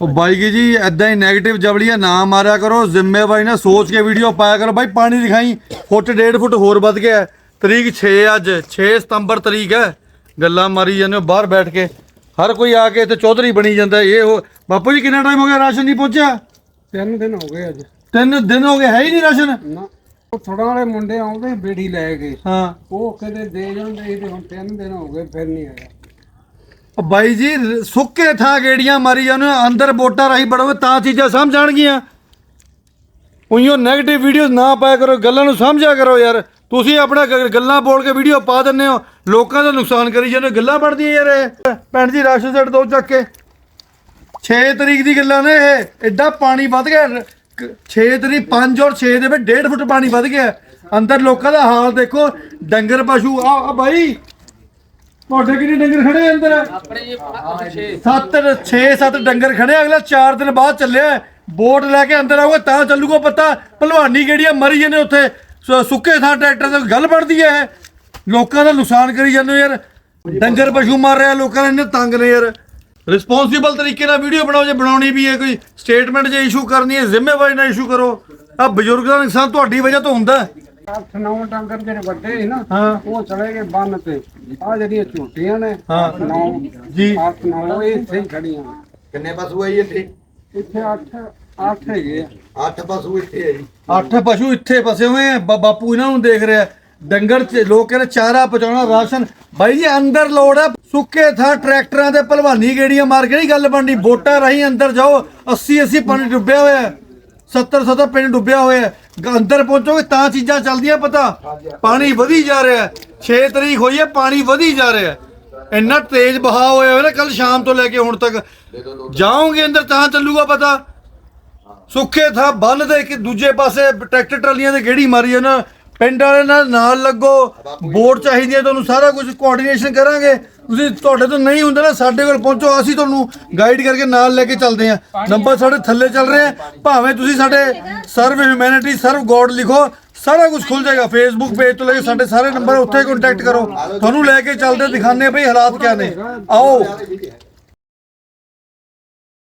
ਉਹ ਬਾਈ ਜੀ ਐਦਾਂ ਹੀ 네ਗੇਟਿਵ ਜਬਲੀਆਂ ਨਾ ਮਾਰਿਆ ਕਰੋ ਜ਼ਿੰਮੇਵਾਰੀ ਨਾਲ ਸੋਚ ਕੇ ਵੀਡੀਓ ਪਾਇਆ ਕਰੋ। ਬਾਈ ਪਾਣੀ ਦਿਖਾਈ ਫੁੱਟ ਡੇਢ ਫੁੱਟ ਹੋਰ ਵੱਧ ਗਿਆ। ਹੈ। ਤਰੀਕ 6 ਅੱਜ 6 ਸਤੰਬਰ ਤਰੀਕ ਹੈ। ਗੱਲਾਂ ਮਾਰੀ ਜਾਂਦੇ ਹੋ ਬਾਹਰ ਬੈਠ ਕੇ। ਹਰ ਕੋਈ ਆ ਕੇ ਇੱਥੇ ਚੌਧਰੀ ਬਣੀ ਜਾਂਦਾ ਹੈ। ਇਹ ਉਹ ਬਾਪੂ ਜੀ ਕਿੰਨਾ ਟਾਈਮ ਹੋ ਗਿਆ ਰਾਸ਼ਨ ਨਹੀਂ ਪਹੁੰਚਿਆ? ਤਿੰਨ ਦਿਨ ਹੋ ਗਏ ਅੱਜ। ਤਿੰਨ ਦਿਨ ਹੋ ਗਏ ਹੈ ਹੀ ਨਹੀਂ ਰਾਸ਼ਨ? ਨਾ। ਉਹ ਥੋੜਾ ਵਾਲੇ ਮੁੰਡੇ ਆਉਂਦੇ ਬੇੜੀ ਲੈ ਕੇ। ਹਾਂ। ਉਹ ਕਦੇ ਦੇ ਜਾਂਦੇ ਸੀ ਤੇ ਹੁਣ ਤਿੰਨ ਦਿਨ ਹੋ ਗਏ ਫਿਰ ਨਹੀਂ ਆਇਆ। ਉਹ ਬਾਈ ਜੀ ਸੁੱਕੇ ਥਾਂ ਗੇੜੀਆਂ ਮਾਰੀ ਜਾਂਦੇ ਹੋ, ਅੰਦਰ ਵੋਟਾਂ ਰਾਹੀਂ ਬੜੋਗੇ ਤਾਂ ਚੀਜ਼ਾਂ ਸਮਝ ਆਣਗੀਆਂ ਉਈਓ 네ਗੇਟਿਵ ਵੀਡੀਓਜ਼ ਨਾ ਪਾਇਆ ਕਰੋ ਗੱਲਾਂ ਨੂੰ ਸਮਝਿਆ ਕਰੋ ਯਾਰ। ਤੁਸੀਂ ਆਪਣਾ ਗ- ਗੱਲਾਂ ਬੋਲ ਕੇ ਵੀਡੀਓ ਪਾ ਦਿੰਦੇ ਹੋ ਲੋਕਾਂ ਦਾ ਨੁਕਸਾਨ ਕਰੀ ਜਾਂਦੇ ਹੋ ਗੱਲਾਂ ਬਣਦੀਆਂ ਯਾਰ ਇਹ। ਭੈਣ ਜੀ ਰਾਸ਼ਨ ਸੈੱਟ ਦੋ ਚੱਕ ਕੇ। 6 ਤਰੀਕ ਦੀ ਗੱਲਾਂ ਨੇ ਇਹ ਐਡਾ ਪਾਣੀ ਵੱਧ ਗਿਆ। 6 ਤਰੀਕ 5 ਔਰ 6 ਦੇ ਵਿੱਚ 1.5 ਫੁੱਟ ਪਾਣੀ ਵੱਧ ਗਿਆ। ਅੰਦਰ ਲੋਕਾਂ ਦਾ ਹਾਲ ਦੇਖੋ ਡੰਗਰ ਪਸ਼ੂ ਆ ਆ ਬਾਈ। ਤੁਹਾਡੇ ਕਿੰਨੇ ਡੰਗਰ ਖੜੇ ਆ ਅੰਦਰ? ਆਪਣੇ ਜੀ 6 ਸੱਤ 6 7 ਡੰਗਰ ਖੜੇ ਆ, ਅਗਲਾ 4 ਦਿਨ ਬਾਅਦ ਚੱਲਿਆ ਬੋਟ ਲੈ ਕੇ ਅੰਦਰ ਆਊਗਾ ਤਾਂ ਚੱਲੂਗਾ ਪਤਾ। ਭਲਵਾਨੀ ਕਿਹੜੀਆਂ ਮਰੀ ਜਾਂਦੇ ਉੱਥੇ। ਸੁ- ਸੁੱਕੇ ਥਾਂ ਟਰੈਕਟਰ ਤੇ ਗੱਲ ਬਣਦੀ ਹੈ ਲੋਕਾਂ ਦਾ ਨੁਕਸਾਨ ਕਰੀ ਜਾਂਦੇ ਹੋ ਯਾਰ। ਡੰਗਰ ਪਸ਼ੂ ਮਾਰ ਰਿਹਾ ਲੋਕਾਂ ਨੇ ਇੰਨੇ ਤੰਗ ਨੇ ਯਾਰ। ਰਿਸਪੌਂਸਿਬਲ ਤਰੀਕੇ ਨਾਲ ਵੀਡੀਓ ਬਣਾਓ ਜੇ ਬਣਾਉਣੀ ਵੀ ਹੈ ਕੋਈ। ਸਟੇਟਮੈਂਟ ਜੇ ਇਸ਼ੂ ਕਰਨੀ ਹੈ ਜ਼ਿੰਮੇਵਾਰੀ ਨਾਲ ਇਸ਼ੂ ਕਰੋ। ਆ ਬਜ਼ੁਰਗ ਦਾ ਨੁਕਸਾਨ ਤੁਹਾਡੀ ਵਜ੍ਹਾ ਤੋਂ ਹੁੰਦਾ ਹੈ। ਅੱਠ ਨੌ ਡੰਗਰ ਜਿਹੜੇ ਵੱਡੇ ਸੀ ਨਾ ਹਾਂ। ਉਹ ਚਲੇ ਗਏ ਬੰਨ ਤੇ। ਆ ਜਿਹੜੀਆਂ ਝੂਟੀਆਂ ਨੇ ਹਾਂ। ਅੱਠ ਨੌ ਜੀ। ਅੱਠ ਨੌ ਇਹ ਇੱਥੇ ਹੀ ਖੜੀਆਂ ਨੇ। ਕਿੰਨੇ ਪਸ਼ੂ ਹੈ ਜੀ ਇੱਥੇ? ਇੱਥੇ ਅੱਠ ਅੱਠ ਹੈਗੇ ਆ। ਅੱਠ ਪਸ਼ੂ ਇੱਥੇ ਹੈ ਜੀ। ਅੱਠ ਪਸ਼ੂ ਇੱਥੇ ਫਸੇ ਹੋਏ ਆ। ਬਾ- ਬਾਪੂ ਇਹਨਾਂ ਨੂੰ ਦੇਖ ਰਿਹਾ। ਡੰਗਰ ਚ ਲੋਕ ਕਹਿੰਦੇ ਚਾਰਾ ਪਹੁੰਚਾਉਣਾ ਰਾਸ਼ਨ। ਬਾਈ ਜੀ ਅੰਦਰ ਲੋੜ ਹੈ ਸੁੱਕੇ ਥਾਂ ਟਰੈਕਟਰਾਂ ਤੇ ਭਲਵਾਨੀ ਗੇੜੀਆਂ ਮਾਰ ਕੇ ਨਹੀਂ ਗੱਲ ਬਣਨੀ। ਵੋਟਾਂ ਰਾਹੀਂ ਅੰਦਰ ਜਾਓ। 80 80 ਪਾਣੀ ਡੁੱਬਿਆ ਹੋਇਆ। ਹੈ 70 70 ਪਿੰਡ ਡੁੱਬਿਆ ਹੋਇਆ ਹੈ। ਅੰਦਰ ਪਹੁੰਚੋਗੇ ਤਾਂ ਚੀਜ਼ਾਂ ਚੱਲਦੀਆਂ ਪਤਾ। ਪਾਣੀ ਵਧੀ ਜਾ ਰਿਹਾ ਹੈ। 6 ਤਰੀਕ ਹੋਈ ਹੈ ਪਾਣੀ ਵਧੀ ਜਾ ਰਿਹਾ ਹੈ। ਇੰਨਾ ਤੇਜ਼ ਬਹਾਅ ਹੋਇਆ ਹੋਇਆ ਨਾ ਕੱਲ ਸ਼ਾਮ ਤੋਂ ਲੈ ਕੇ ਹੁਣ ਤੱਕ। ਜਾਓਗੇ ਅੰਦਰ ਤਾਂ ਚੱਲੂਗਾ ਪਤਾ। ਸੁੱਕੇ ਥਾਂ ਬੰਨ ਦੇ ਕਿ ਦੂਜੇ ਪਾਸੇ ਟਰੈਕਟਰ ਟਰਾਲੀਆਂ ਤੇ ਗੇੜੀ ਮਾਰੀ ਨਾ ਪਿੰਡ ਵਾਲੇ ਨਾਲ ਨਾਲ ਲੱਗੋ। ਵੋਟ ਚਾਹੀਦੀ ਹੈ ਤੁਹਾਨੂੰ ਸਾਰਾ ਕੁਝ ਕੋਆਰਡੀਨੇਸ਼ਨ ਕਰਾਂਗੇ। ਤੁਸੀਂ ਤੁਹਾਡੇ ਤੋਂ ਨਹੀਂ ਹੁੰਦਾ ਨਾ, ਸਾਡੇ ਕੋਲ ਪਹੁੰਚੋ, ਅਸੀਂ ਤੁਹਾਨੂੰ ਗਾਈਡ ਕਰਕੇ ਨਾਲ ਲੈ ਕੇ ਚੱਲਦੇ ਹਾਂ। ਨੰਬਰ ਸਾਡੇ ਥੱਲੇ ਚੱਲ ਰਹੇ ਆ ਭਾਵੇਂ ਤੁਸੀਂ ਸਾਡੇ ਸਰਵ ਹਿਊਮੈਨਿਟੀ ਸਰਵ ਗੋਡ ਲਿਖੋ, ਸਾਰਾ ਕੁਝ ਖੁੱਲ ਜਾਏਗਾ। ਫੇਸਬੁੱਕ ਪੇਜ ਤੋਂ ਲੈ ਕੇ ਸਾਡੇ ਸਾਰੇ ਨੰਬਰ ਉੱਥੇ ਕੰਟੈਕਟ ਕਰੋ। ਤੁਹਾਨੂੰ ਲੈ ਕੇ ਚੱਲਦੇ ਦਿਖਾਣੇ ਭਈ ਹਾਲਾਤ ਕਿਆ ਨੇ। ਆਓ।